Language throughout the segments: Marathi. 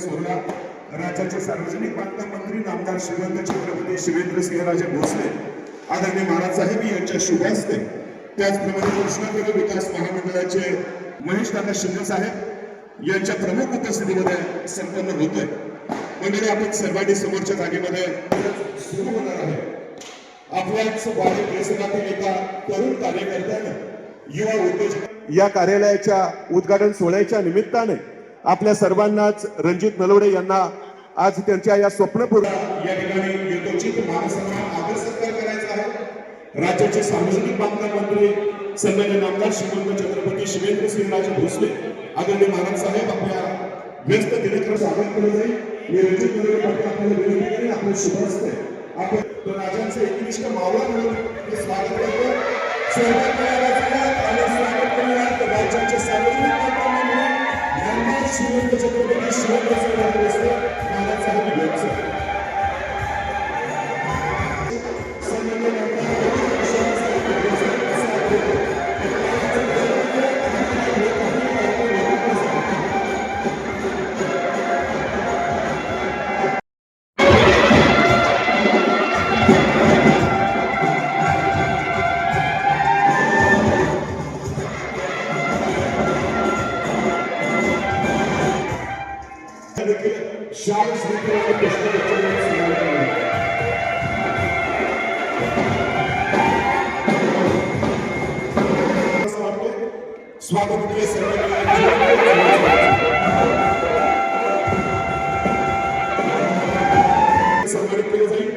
सोहळा राज्याचे सार्वजनिक बांधकाम मंत्री नामदार श्रीमंत छत्रपती शिवेंद्र सिंहराजे भोसले आदरणीय महाराज साहेब यांच्या शुभ हस्ते त्याचप्रमाणे कृष्णापूर विकास महामंडळाचे महेश दादा शिंदे साहेब यांच्या प्रमुख उपस्थितीमध्ये संपन्न होतोय. मंडळी आपण सर्वांनी समोरच्या जागेमध्ये सुरू होणार आहे. आपल्याच वाढी परिसरातील एका तरुण कार्यकर्त्यानं युवा उद्योजक या कार्यालयाच्या उद्घाटन सोहळ्याच्या निमित्ताने आपल्या सर्वांनाच रणजित नलवडे यांना आज त्यांच्या या स्वप्नपूर्ण या ठिकाणी यथोचित मानसन्मान आदर सत्कार करायचा आहे. राज्याचे सार्वजनिक बांधकाम मंत्री सन्मान्य नामदार श्रीमंत छत्रपती शिवेंद्र सिंहराजे भोसले आदरणीय महाराज साहेब आपल्या व्यस्त दिनक्रम स्वागत केले जाईल. मी रणजित नलवडे पाटील आपल्याला विनंती करेन आपलं शुभ असते आपण तो राजांचे एकनिष्ठ मावळा म्हणून हे स्वागत करतो. स्वागत करायला आणि स्वागत करूयात. राज्याचे सार्वजनिक बांधकाम मंत्री नामदार श्रीमंत छत्रपती शिवेंद्र सिंहराजे भोसले महाराज साहेब यांचं सन्मान्य नामदार स्वागत केले सर्वांनी सन्मानित केले जाईल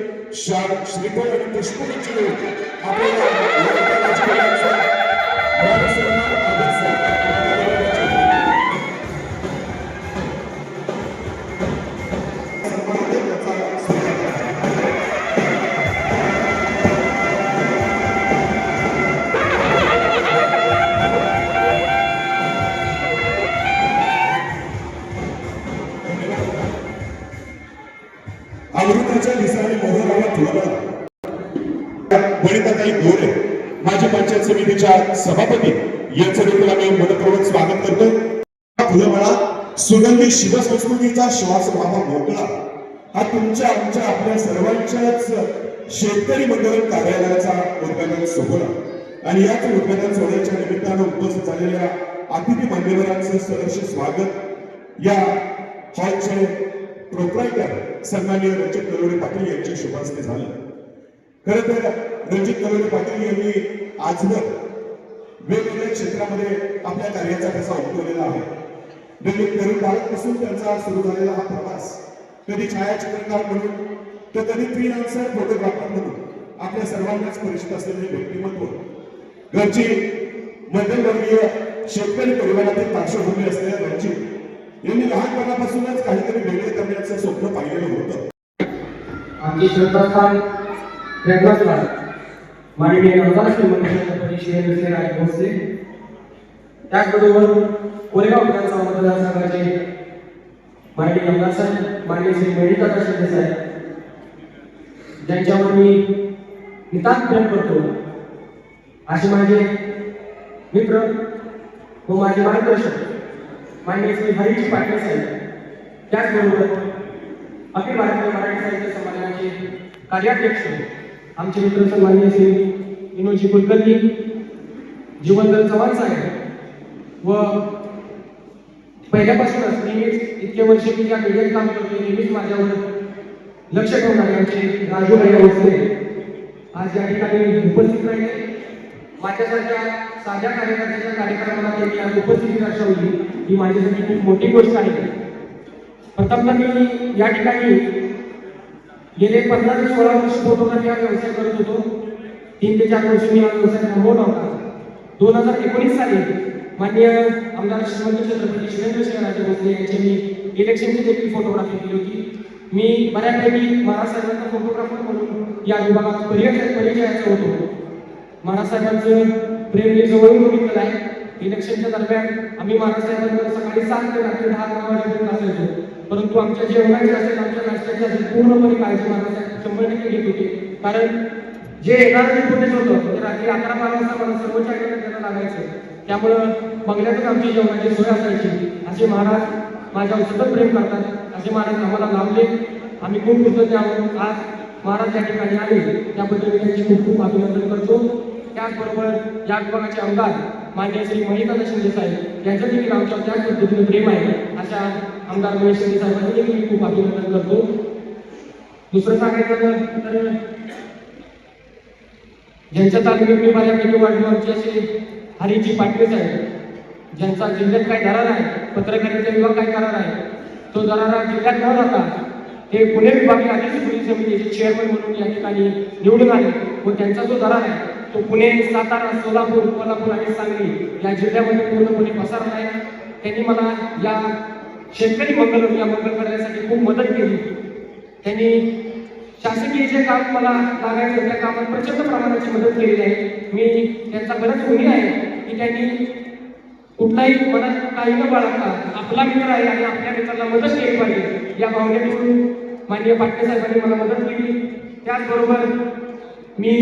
पंचायत समितीच्या सभापती यांचं देखील आम्ही मनपूर्वक स्वागत करतो. फुलमळा सुगंधी शिवसंस्कृतीचा श्वास बाबा मोकळा हा तुमच्या आमच्या आपल्या सर्वांच्याच शेतकरी मंडळ कार्यालयाचा उद्घाटन सोहळा आणि याच उद्घाटन सोहळ्याच्या निमित्तानं उपस्थित झालेल्या अतिथी मान्यवरांचं सहर्ष स्वागत या हॉलचे प्रोप्रायटर सन्मान्य रंजित कलोडे पाटील यांच्या शुभास्ते झालं. खरं तर रणजित कलोडे पाटील यांनी आजवर वेगवेगळ्या क्षेत्रामध्ये आपल्या कार्याचा कसा उमटवलेला आहे. म्हणजे तरुण बालकपासून त्यांचा सुरू झालेला हा प्रवास कधी छायाचित्रकार म्हणून तर कधी फ्रीलान्सर फोटोग्राफर म्हणून आपल्या सर्वांनाच परिचित असलेले व्यक्तिमत्व. घरची मध्यमवर्गीय शेतकरी परिवारातील पार्श्वभूमी असलेल्या रणजित यांनी लहानपणापासूनच काहीतरी वेगळे करण्याचं स्वप्न पाहिलेलं होतं. आमची श्रद्धास्थान प्रयत्नातला माननीय आमदार श्री मनुष्यपती शिवेंद्र राज भोसले त्याचबरोबर कोरेगाव विधानसभा मतदारसंघाचे माननीय आमदार साहेब माननीय श्री मेडिका शिंदे साहेब. ज्यांच्यावर मी नितांत प्रेम करतो. असे माझे मित्र व माझे मार्गदर्शक माननीय श्री हरीजी पाटील साहेब. त्याचबरोबर अखिल भारतीय मराठी साहित्य संमेलनाचे कार्याध्यक्ष आमचे मित्र सन्माननीय श्री विनोजी कुलकर्णी जीवनधर चव्हाण साहेब. व पहिल्यापासूनच नेहमीच इतके वर्ष मी ज्या मीडियात काम करतो नेहमीच माझ्यावर लक्ष ठेवणारे आमचे राजू भाई भोसले. आज या ठिकाणी उपस्थित राहिले. माझ्यासारख्या साध्या कार्यकर्त्याच्या कार्यक्रमाला त्यांनी आज उपस्थिती दर्शवली. ही माझ्यासाठी खूप मोठी गोष्ट आहे. प्रथमतः मी या ठिकाणी गेले पंधरा ते सोळा वर्ष फोटोग्राफी हा व्यवसाय करत होतो. तीन ते चार वर्ष मी हा व्यवसाय थांबवला होता. दोन हजार एकोणीस साली माननीय आमदार श्रीमंत छत्रपती शिवेंद्र राजे भोसले यांची मी इलेक्शनची देखील फोटोग्राफी केली होती. मी बऱ्यापैकी महाराष्ट्राचा फोटोग्राफर म्हणून या विभागात पर्यटन परिचयाचं होतो. महाराज प्रेम मी जवळून बघितलेलं आहे. इलेक्शनच्या दरम्यान आम्ही महाराज सकाळी सात ते रात्री दहा अकरा वाजेपर्यंत असायचो परंतु आमच्या जेवणाची असेल आमच्या नाश्त्याची असेल पूर्णपणे काळजी महाराज शंभर टक्के घेत होते. कारण जे येणारं फुटेज होतं ते म्हणजे रात्री अकरा बारा वाजता मला सर्वोच्च न्यायालयात द्यायला लागायचं. त्यामुळं बंगल्यातच आमची जेवणाची सोय असायची. असे महाराज माझ्यावर सतत प्रेम करतात. असे महाराज आम्हाला लाभले. आम्ही खूप कृतज्ञ आहोत. आज महाराज या ठिकाणी आले. त्याबद्दल मी त्यांचे खूप खूप अभिनंदन करतो. त्याचबरोबर या विभागाचे आमदार मान्य श्री मणिकांत शिंदे साहेब यांचं देखील आमच्या त्याच पद्धतीने प्रेम आहे. अशा आमदार महेश साहेबांनी देखील मी खूप अभिनंदन करतो. दुसरं सांगायचं तर ज्यांच्या तालुक्यात मी बऱ्यापैकी वाढलो आमचे असे हरीजी पाटील साहेब ज्यांचा जिल्ह्यात काय दरार आहे पत्रकारिता विभाग काय करार आहे तो दरारा जिल्ह्यात न जाता हे पुणे विभागीय आदिवासी पोलीस समितीचे चेअरमन म्हणून या ठिकाणी निवडून आले व त्यांचा जो दरार आहे तो पुणे सातारा सोलापूर कोल्हापूर आणि सांगली या जिल्ह्यामध्ये पूर्णपणे पसरला आहे. त्यांनी मला या शेतकरी मंगल या मंगल करण्यासाठी खूप मदत केली. त्यांनी शासकीय जे काम मला लागायचं त्या कामात प्रचंड प्रमाणाची मदत केलेली आहे. मी त्यांचा बरंच ऋणी आहे की त्यांनी कुठलाही मनात काही न बाळगता आपला मित्र आहे आणि आपल्या मित्राला मदत केली पाहिजे. या भावनेतून माननीय पाटणे साहेबांनी मला मदत केली. त्याचबरोबर मी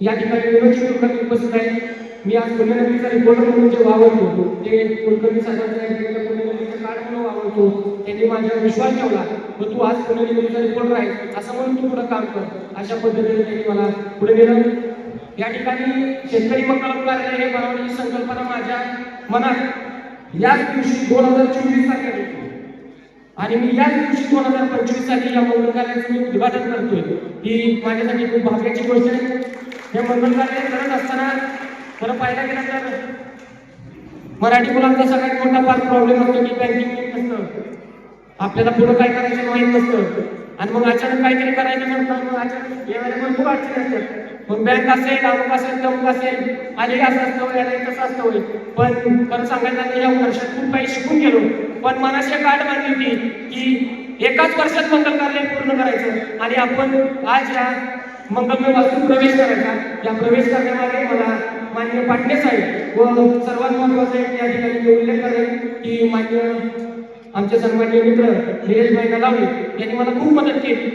या ठिकाणी विनोदजी कुलकर्णी उपस्थित आहे मी आज पुण्यनगरीचा रिपोर्टर म्हणून जे वावरतो ते कुलकर्णी साहेबांच्या या पुण्यनगरीचं कार्ड म्हणून वावरतो. त्यांनी माझ्यावर विश्वास ठेवला. व तू आज पुण्यनगरीचा रिपोर्टर आहे असं म्हणून तू पुढे काम कर. अशा पद्धतीने त्यांनी मला पुढे नेलं. या ठिकाणी शेतकरी मंगल कार्यालय हे बनवण्याची संकल्पना माझ्या मनात याच दिवशी दोन हजार चोवीस साली आली आणि मी याच दिवशी दोन हजार पंचवीस साली या मंगल कार्यालयाचं मी उद्घाटन करतोय. ही माझ्यासाठी खूप भाग्याची गोष्ट आहे. हे मंगल कार्य करत असताना खरं पाहायला गेलं तर मराठी मुलांचा सगळ्यात मोठा फार प्रॉब्लेम असतो की बँकिंग नसतं. आपल्याला पुढं काय करायचं माहीत नसतं. आणि मग अचानक काहीतरी करायचं म्हणतात मग अचानक येणाऱ्या भरपूर अडचणी असतात. मग बँक असेल अमुक असेल तमुक असेल आले असं असतं होय आधी तसं असतं होईल पण खरं सांगायचं तर या वर्षात खूप काही शिकून गेलो. पण मनाशी गाठ बांधली होती की एकाच वर्षात मंगल कार्य पूर्ण करायचं. आणि आपण आज या मग मी वास्तू प्रवेश करायचा. या प्रवेश करण्यामागे मला मान्य पाटणे साहेब व सर्वात महत्वाचं एक या ठिकाणी मी उल्लेख करेन की मान्य आमचे सन्माननीय मित्र निलेश भाई नलावडे यांनी मला खूप मदत केली.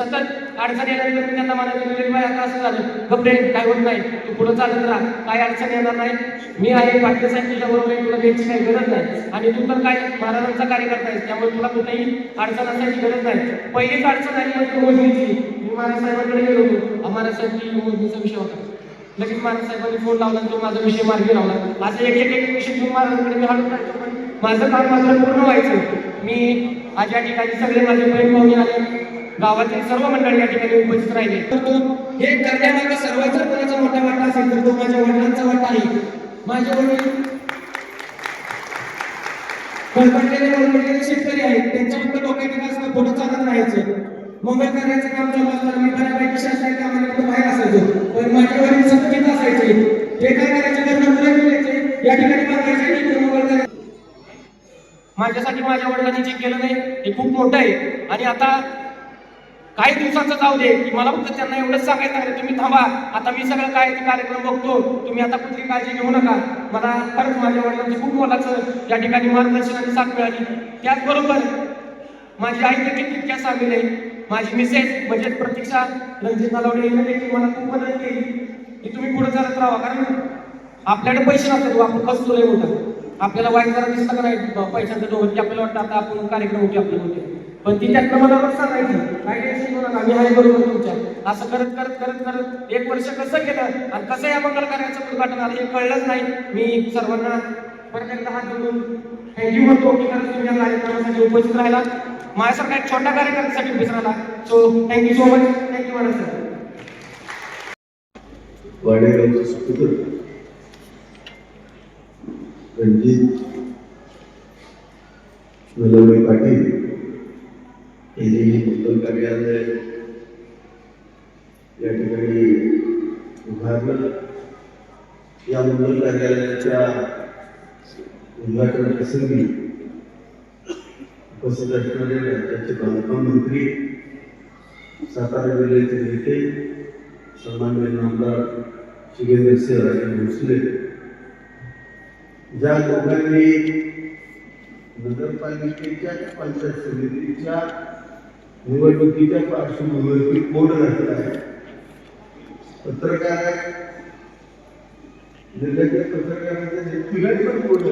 सतत अडचण येणार मी त्यांना म्हणायचं निलेश भाई आता असं झालं. गप्रे काय होत नाही? तू पुढे चालत राहा. काय अडचण येणार नाही. मी आहे पाटील साहेब तुझ्या बरोबर तुला द्यायची काही गरज नाही. आणि तू तर काय महाराजांचा कार्यकर्ता आहेस त्यामुळे तुला कुठेही अडचण असायची गरज नाही. पहिलीच अडचण आली म्हणजे मोजणीची मी महाराज साहेबांकडे गेलो होतो. महाराज साहेब मोजणीचा विषय होता. लगेच महाराज साहेबांनी फोन लावला तो माझा विषय मार्गी लावला. असं एक एक एक विषय घेऊन महाराजांकडे मी हाडून जायचो. पण माझं काम मात्र पूर्ण व्हायचं. मी आज या ठिकाणी सगळे माझे बहीण पाहुणे आले. गावातील सर्व मंडळी या ठिकाणी उपस्थित राहिले. तर तो हे करण्यामागे सर्वात जर कोणाचा मोठा वाटा असेल तर तो माझ्या वडिलांचा वाटा आहे. माझे वडील बळकटलेले बळकटलेले शेतकरी आहेत. त्यांच्या फक्त डोक्यात असतं पुढे चालत राहायचं. मंगल कार्याचं काम चालू असताना मी बऱ्यापैकी शासनाच्या कुठं बाहेर असायचो. पण माझ्या वडील सतत असायचे. ते काय करायचे? घरनं मुलं मिळायचे. या ठिकाणी कार्य माझ्यासाठी माझ्या वडिलांनी जे केलं नाही हे खूप मोठं आहे. आणि आता काही दिवसाचं जाऊ दे की मला फक्त त्यांना एवढंच सांगायचं आहे तुम्ही थांबा. आता मी सगळं काय कार्यक्रम बघतो तुम्ही आता कुठली काळजी घेऊ नका. मला खरंच माझ्या वडिलांचं खूप मोलाचं या ठिकाणी मार्गदर्शन आणि साथ मिळाली. त्याचबरोबर माझी आई देखील तितक्याच सामील आहे. माझी मिसेस म्हणजे प्रतीक्षा रणजित नलावडे यांना देखील मला खूप मदत केली. की तुम्ही पुढे चालत राहा कारण आपल्याकडे पैसे नसतात हो, आपण कसं लय आपल्याला वाईट जरा दिसतं का नाही? पैशांचं दोघं की आपल्याला वाटतं आता आपण कार्यक्रम होते आपले होते पण ती त्यातनं मला पण सांगायची काय टेन्शन घेऊ नका मी आहे बरोबर तुमच्या. असं करत करत करत करत एक वर्ष कसं केलं आणि कसं या मंगल कार्याचं उद्घाटन आलं हे कळलंच नाही. मी सर्वांना परत एकदा हात जोडून थँक्यू म्हणतो की खरंच तुम्ही या कार्यक्रमासाठी उपस्थित राहिला माझ्यासारखा एक छोटा कार्यक्रमासाठी उपस्थित राहिला. So thank you so much thank you madam sir वाडेगावचे सुपुत्र. रणजित वल्लभभाई पाटील. या मंगल मंत्री, सातारा जिल्ह्याचे नेते सन्माननीय नामदार शिवेंद्रसिंह राजे भोसले ज्या लोकांनी नगरपालिकेच्या पंचायत समितीच्या निवडणुकीच्या पार्श्वभूमीवरती कोण घातला आहे. पत्रकार जिल्ह्याच्या पत्रकारांचे व्यक्तिगत पण कोण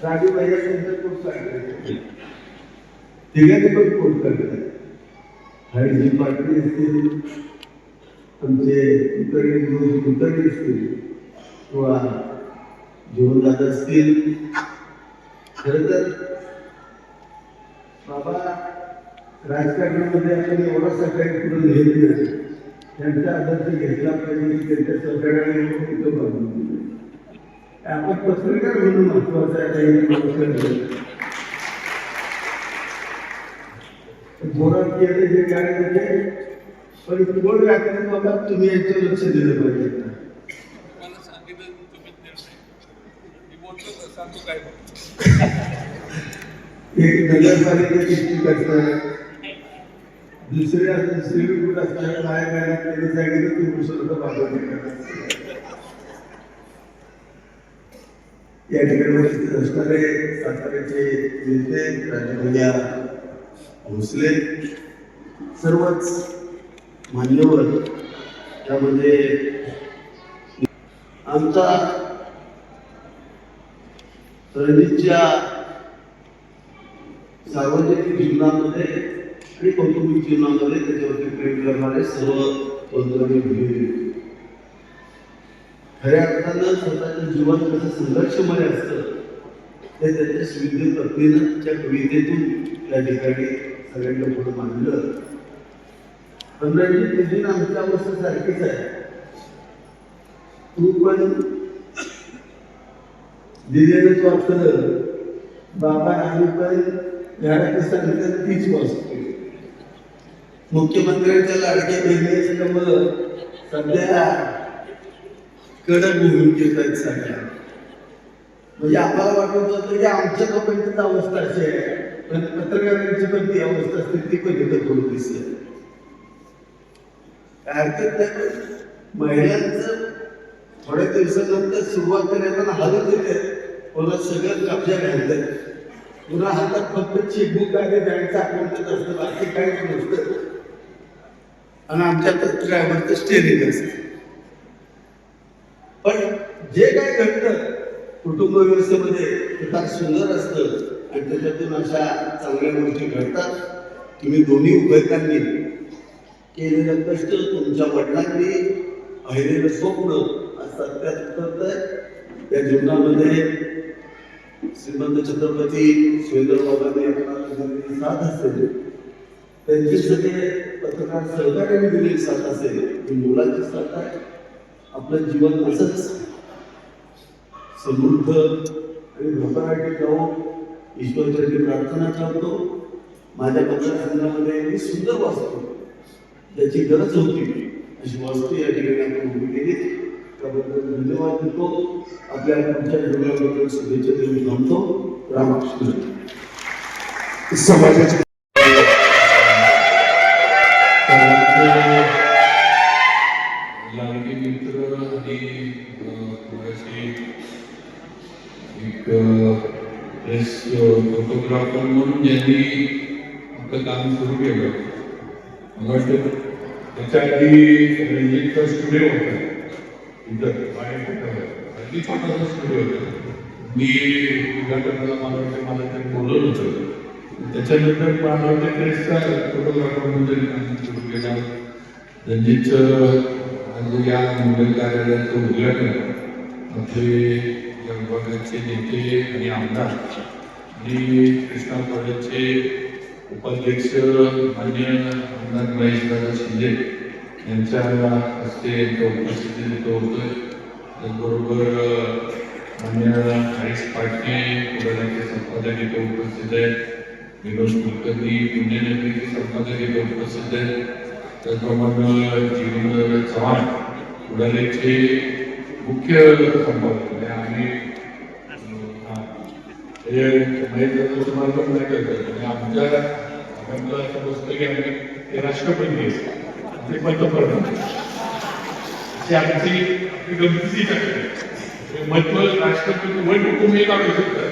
साधी साडी त्यांचा कोण सांगितलं तिघांनी पण कोड काढला हळदी पाटील असतील आमचे कुलकर्णी म्हणून असतील किंवा जीवनदादा असतील खरं तर बाबा राजकारणामध्ये आपण एवढा सहकार्य पुढे घेत नाही त्यांचा आदर्श घेतला पाहिजे त्यांच्या सहकार्याने तिथं कुठं बांधून आपण पत्रकार म्हणून महत्वाचं आहे काही नमस्कार जोरात केले जे काय म्हणजे पण गोड व्याकरण बाबा तुम्ही याचं लक्ष दिलं पाहिजे. एक नगरपालिकेची करतात दुसऱ्या दुसरी काय काय सांगितलं या ठिकाणी उपस्थित असणारे साताऱ्याचे नेते राजभैया भोसले सर्वच मान्यवर त्यामध्ये आमचा रणजितच्या सार्वजनिक जीवनामध्ये मी कौटुंबिक जीवनामध्ये त्याच्यावरती प्रेम करणारे सर्व बंधू भगिनी खऱ्या अर्थानं स्वतःचं जीवन कसं संघर्षमय असतं ते त्याच्या स्विद्य पत्नीच्या कवितेतून त्या ठिकाणी सगळ्यांना पुढे मांडलं. पण रणजित तुझी ना आमची अवस्था सारखीच आहे. तू पण दिलेलं वाचलं बाबा आम्ही पण घरात सांगितलं तीच वाचतो मुख्यमंत्र्यांच्या लाडक्या बहिणीचं कमल सध्या कडक भूमिकेत आहेत सगळ्या. म्हणजे आम्हाला वाटत होतं की आमच्या कंपनीची अवस्था अशी आहे. पण पत्रकारांची पण ती अवस्था असते ती पण इथं करून दिसते? काय हरकत नाही महिलांचं थोड्या दिवसानंतर सुरुवात करायला हालत येते पुन्हा सगळं कब्जा घालतात पुन्हा हातात फक्त चेकबुक आणि बँकचं अकाउंट असतं बाकी काहीच नसतं. आणि आमच्या ड्रायव्हरचं स्टेरिंग असतं. पण जे काय घडतं कुटुंब व्यवस्थेमध्ये ते फार सुंदर असतं. आणि त्याच्यातून अशा चांगल्या गोष्टी घडतात. तुम्ही दोन्ही उभयकांनी केलेलं कष्ट तुमच्या वडिलांनी पाहिलेलं स्वप्न असतात सत्यात उतरतंय. त्या जीवनामध्ये श्रीमंत छत्रपती सुरेंद्र बाबांनी साथ असेल. त्यांची सगळे पत्रकार सहकार्याने दिलेली साथ असेल ही मुलाची साथ आहे आपलं जीवन असंच समृद्ध आणि भरभराटी जाऊन ईश्वरचरणी प्रार्थना करतो. माझ्या मतदारसंघामध्ये मी सुंदर वाचतो त्याची गरज होती. अशी वास्तू या ठिकाणी आपण उभी केली. त्याबद्दल धन्यवाद देतो. आपल्या पुढच्या जीवनाबद्दल शुभेच्छा देऊन थांबतो. रामकृष्ण समाजाचे प्रेस फोटोग्राफर म्हणून ज्यांनी आपलं काम सुरू केलं. मला वाटतं त्याच्या आधी रणजितचा स्टुडिओ होता. इथं बाहेर अगदी छोटासा स्टुडिओ होता. मी उद्घाटनाला मला वाटतं मला ते बोलवलं होतं. त्याच्यानंतर मला वाटतं प्रेसचा फोटोग्राफर म्हणून त्यांनी काम सुरू केलं. रणजितचं आज या मुंबई कार्यालयाचं उद्घाटन. आपले या विभागाचे नेते आणि आमदार. मी कृष्णा कॉलेजचे उपाध्यक्ष मान्य आमदार महेशदादा शिंदे यांच्या हस्ते इथं उपस्थिती इथं होतोय. त्याचबरोबर मान्य हरीश पाटणे पुढाऱ्याचे संपादक इथे उपस्थित आहेत. विनोद कुलकर्णी पुण्यनगरीचे संपादक इथे उपस्थित आहेत. त्याचप्रमाणे जीवन चव्हाण पुढाऱ्याचे मुख्य संपादक. म्हणजे आम्ही हे माहीत झालं तुम्हाला पण नाही कळतं म्हणजे आमच्या आम्हाला असं बसतं की आम्ही ते राष्ट्रपती आहेत ते पंतप्रधान अशी आमची गमतीची आहे महत्त्व राष्ट्रपती वन कुटुंबीय काढू शकतात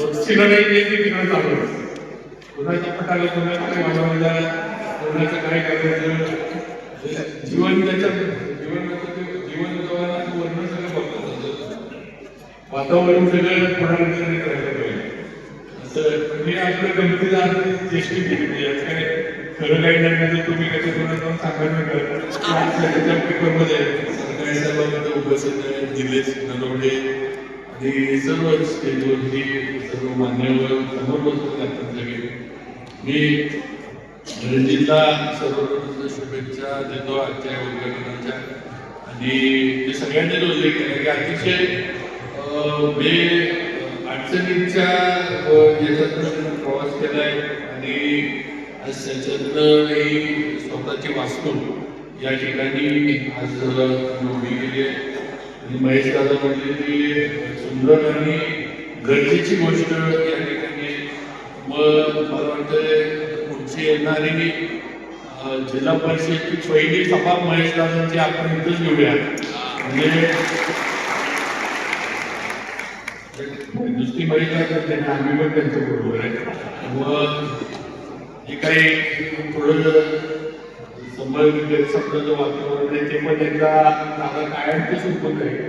रोजची लढाई नाही ते तिकडे चालू असते कोणाच्या पटाला कोणाच्या काय वाजवायला कोणाचं काय करायचं जीवन त्याच्या जीवनाचं जीवन जगण्याचं वर्णन सगळं बघतात असं. वातावरण सगळं कोणाकडे करायला पाहिजे असं म्हणजे आपल्या गमतीला चेष्टी केली यात काय खरं काही नाही तुम्ही कसं कोणाला जाऊन सांगायला त्याच्या पेपरमध्ये सरकारी साहेबांमध्ये उपस्थित दिलेश निलेश नरवडे आणि सर्व स्टेजवरती सर्व मान्यवर समोर बसून जातात सगळे मी रणजितला सर्वप्रथम शुभेच्छा देतो आजच्या या उद्घाटनाच्या आणि ते सगळ्यांनी उल्लेख केला की अतिशय मी बे अडचणीच्या अं, याच्यातनं त्यांनी प्रवास केलाय आणि आज त्याच्यातनंही स्वतःची वास्तू या ठिकाणी आज उभी केली आहे. आणि महेश दादा म्हटले की सुंदर आणि गरजेची गोष्ट या ठिकाणी मग मला वाटतं पुढची येणारी जिल्हा परिषदची पहिली सभा महेश दादांची आपण इथंच घेऊया. म्हणजे नुसती महिला करते? त्यांनी आम्ही पण त्यांच्या बरोबर आहे. मग जे काही थोडं संभाव्य शब्दाचं वातावरण आहे ते पण एकदा दादा कायमच उत्पन्न आहे.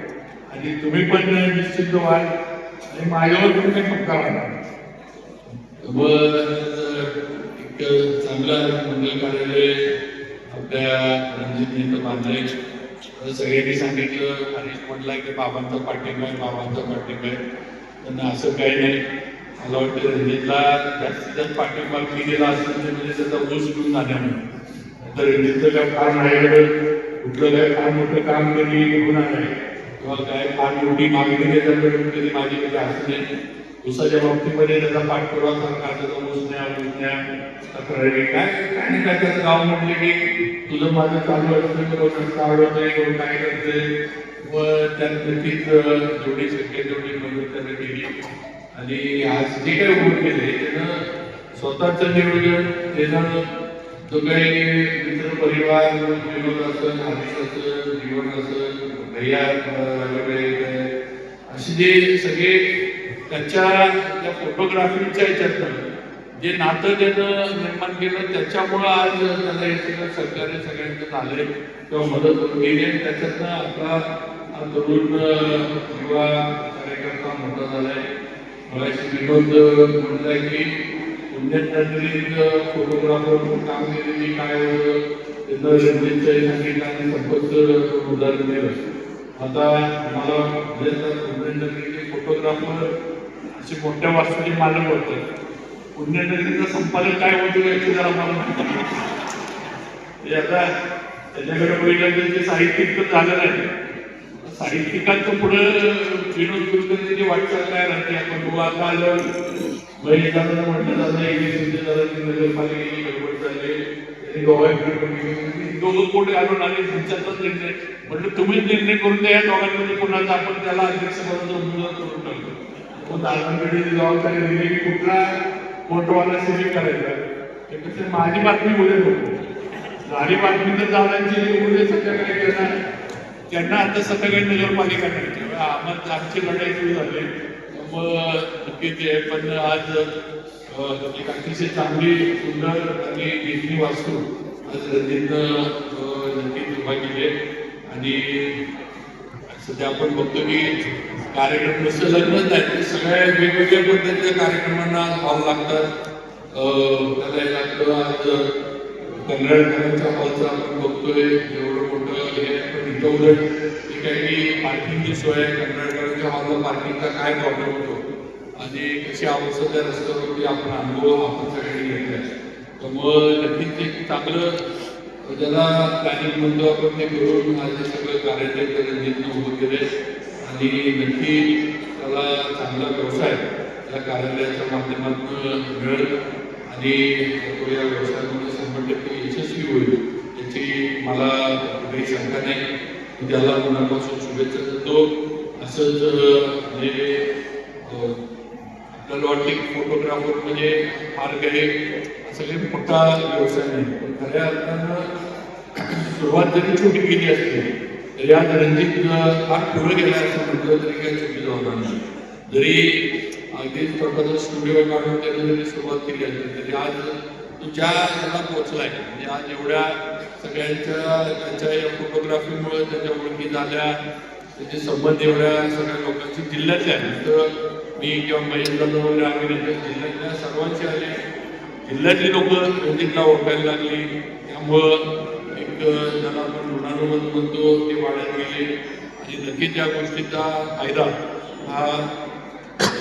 आणि तुम्ही पण निश्चित व्हाल. आणि माझ्यावर पण काही पक्का राहणार मग एक चांगलं मंगल कार्यालय आपल्या रणजित इथं बांधलंय सगळ्यांनी सांगितलं आणि म्हटलं की बाबांचा पाठिंबा आहे बाबांचा पाठिंबा आहे. त्यांना असं काही नाही. मला वाटतं रणजितला जास्तीत जास्त पाठिंबा केलेला दिला ते म्हणजे त्याचा ऊस घेऊन जाण्यामुळे. तर रणजितचं काय काम आहे कुठलं काय फार मोठं काम कधी घेऊन आहे. किंवा काय फार मोठी मागणी त्याच्याकडून कधी माझी कधी असू नये. ऊसाच्या बाबतीमध्ये त्याचा पाठपुरावा सरकार त्याचा ऊस न्या ऊस न्या तक्रारी काय नाही काय त्याचं गाव म्हटलं की तुझं माझं चालू असतं कोण रस्ता आवडत कोण काय करते व त्यात नक्कीच जेवढी शक्य तेवढी मदत त्यांनी केली. आणि आज जे काही उभं केले त्यानं स्वतःचं नियोजन त्यानं जो काही मित्र परिवार विनोद असेल आदेश असेल जीवन असेल भैया असे जे सगळे त्याच्या त्या फोटोग्राफीच्या याच्यात जे नातं त्यानं निर्माण केलं त्याच्यामुळं आज त्याला हे सगळं सरकारने सगळ्यांचं झालंय किंवा मदत होऊन गेली आणि त्याच्यातनं आपला तरुण युवा कार्यकर्ता मोठा झालाय. मगाशी विनोद म्हणलाय की पुण्यनगरीत फोटोग्राफर म्हणून काम केलेली काय होतं त्यांना रणजितच्या सांगितलं आणि उदाहरण दिलं. आता मला म्हणजे पुण्यनगरीचे फोटोग्राफर असे मोठ्या वास्तूचे मालक होते. पुण्यनगरीचं संपादक काय होतं याची जरा मला माहिती आता त्याच्याकडे पहिलं त्यांचे साहित्यिक तर झालं नाही. साहित्यिकांचं पुढं विनोद कुलकर्णीची वाटचाल काय राहते आपण बघू. आता आलं महेश म्हटलं जातं इंग्लिश हिंदी दादाची नगरपालिकेची गडबड चालली त्यांनी दोघांकडे दोघं कोणी आणून आले त्यांच्यातच निर्णय. म्हटलं तुम्हीच निर्णय करून द्या या दोघांमध्ये कोणाचा आपण त्याला अध्यक्ष पदाचा उमेदवार करून टाकतो. मग दादांकडे जबाबदारी दिली की कुठला फोटोवाला सिलेक्ट करायचा. ते कसं माझी बातमी बोलत होतो झाली बातमी तर दादांची उद्या संध्याकाळी करणार त्यांना आता संध्याकाळी नगरपालिका करायची. आम्हाला आमचे लढाई सुरू झाले. मग नक्कीच आहे पण आज एक अतिशय चांगली सुंदर आणि देखणी वास्तू आज रणजितनं अं, नक्कीच उभा केली आहे. आणि सध्या आपण बघतो की कार्यक्रम नुसतं लग्नच नाही ते सगळ्या वेगवेगळ्या पद्धतीच्या कार्यक्रमांना हॉल लागतात. त्याला लागतं आज कन्नडकरांच्या हॉलचं आपण बघतोय एवढं मोठं हे आपण इथं उलट जे काही पार्किंगची सोय आहे कन्नडकरांच्या हॉलला पार्किंगचा काय प्रॉब्लेम होतो? आणि कशी अवस्था त्या रस्त्यावरती आपण अनुभव आपण सगळ्यांनी घेतलाय. त्यामुळं नक्कीच एक चांगलं त्याला प्लॅनिंग म्हणतो आपण ते करून आज हे सगळं कार्यालय त्या उभं आणि नक्की त्याला चांगला व्यवसाय त्या कार्यालयाच्या माध्यमातून मिळेल. आणि तो या व्यवसायामध्ये शंभर टक्के यशस्वी होईल याची मला काही शंका नाही. मी त्याला मनापासून शुभेच्छा देतो. असंच म्हणजे अं, की फोटोग्राफर म्हणजे फार काही सगळे मोठा व्यवसाय नाही. पण खऱ्या अर्थानं सुरुवात जरी छोटी केली असली तरी आज रणजित फार पुढे गेला असं म्हटलं तरी काही चुकी होणार नाही. जरी अगदी स्वतःचा स्टुडिओ काढून त्याने जरी सुरुवात केली असते तरी आज तो ज्या ह्याला म्हणजे आज एवढ्या सगळ्यांच्या त्यांच्या या फोटोग्राफीमुळे त्याच्या ओळखी झाल्या त्याचे संबंध एवढ्या सगळ्या लोकांची जिल्ह्यातले आहेत. तर मी किंवा महेंद्र वगैरे आम्ही जिल्ह्यातल्या सर्वांचे आले. जिल्ह्यातली लोक रणजितला ओळखायला लागली. त्यामुळं एक ज्याला आपण ऋणानुबंध म्हणतो ते वाढत गेले. आणि नक्कीच या गोष्टीचा फायदा हा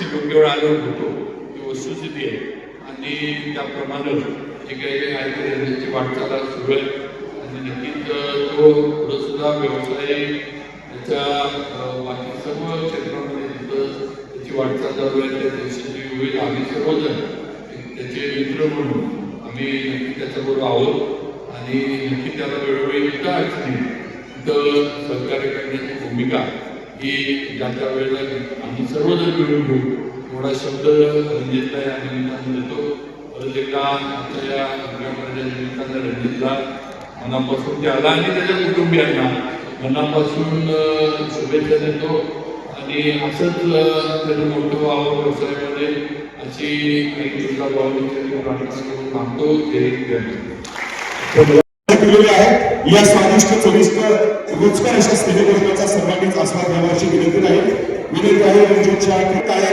योग्य वेळ आल्यावर होतो. ही वस्तुस्थिती आहे. आणि त्याप्रमाणे जे काही आहे ते वाटचाल सुरू आहे. आणि नक्कीच तो पुढंसुद्धा व्यवसाय त्या बाकी सर्व क्षेत्रामध्ये जिथं त्याची वाटचाल चालू आहे. त्या यशस्वी होईल आम्ही सर्वजण त्याचे मित्र म्हणून आम्ही नक्की त्याच्याबरोबर आहोत. आणि नक्की त्याला वेळोवेळी इथं असतील तर सहकार्य करण्याची भूमिका ही ज्या त्या वेळेला आम्ही सर्वजण मिळून घेऊ थोडा शब्द रणजितला या निमित्तानं देतो. परत एकदा आमच्या या निमित्तानं रणजितला मनापासून त्याला आणि त्याच्या कुटुंबियांना मनापासून शुभेच्छा देतो. आणि असंच त्याचं मोठं व्हावं व्यवसायामध्ये अशी काही तुला भावनेची प्रार्थना करून थांबतो जय आहे या स्वादिष्ट चविष्ट रुचकर अशा स्नेहभोजनाचा सर्वांनीच आस्वाद घ्यावा अशी विनंती आहे. विनंती आहे रणजितच्या काळ्या